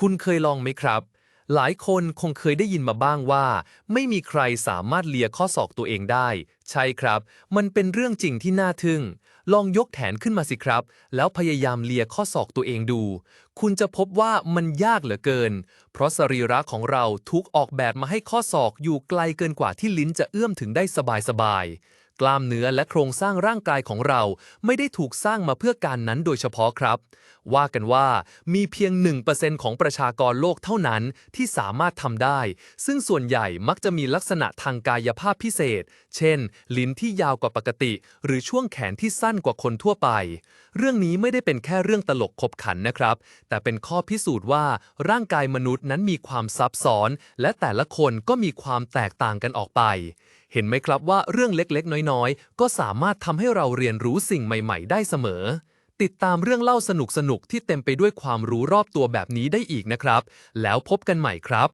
คุณเคยลองไหมครับ หลายคนคงเคยได้ยินมาบ้างว่า ไม่มีใครสามารถเลียข้อศอกตัวเองได้ ใช่ครับ มันเป็นเรื่องจริงที่น่าทึ่ง ลองยกแขนขึ้นมาสิครับ แล้วพยายามเลียข้อศอกตัวเองดู คุณจะพบว่ามันยากเหลือเกิน เพราะสรีระของเราถูกออกแบบมาให้ข้อศอกอยู่ไกลเกินกว่าที่ลิ้นจะเอื้อมถึงได้สบายๆ กล้ามเนื้อและโครงสร้างร่างกายของเรา ไม่ได้ถูกสร้างมาเพื่อการนั้นโดยเฉพาะครับ ว่ากันว่ามีเพียง 1%ของประชากรโลกเท่านั้นที่สามารถทำได้ ซึ่งส่วนใหญ่มักจะมีลักษณะทางกายภาพพิเศษ เช่น ลิ้นที่ยาวกว่าปกติ หรือช่วงแขนที่สั้นกว่าคนทั่วไป เรื่องนี้ไม่ได้เป็นแค่เรื่องตลกขบขันนะครับ แต่เป็นข้อพิสูจน์ว่าร่างกายมนุษย์นั้นมีความซับซ้อน และแต่ละคนก็มีความแตกต่างกันออกไป เห็นไหมครับว่าเรื่องเล็กๆ น้อยๆ ก็สามารถทำให้เราเรียนรู้สิ่งใหม่ๆ ได้เสมอ ติดตามเรื่องเล่าสนุกๆ ที่เต็มไปด้วยความรู้รอบตัวแบบนี้ได้อีกนะครับ แล้วพบกันใหม่ครับ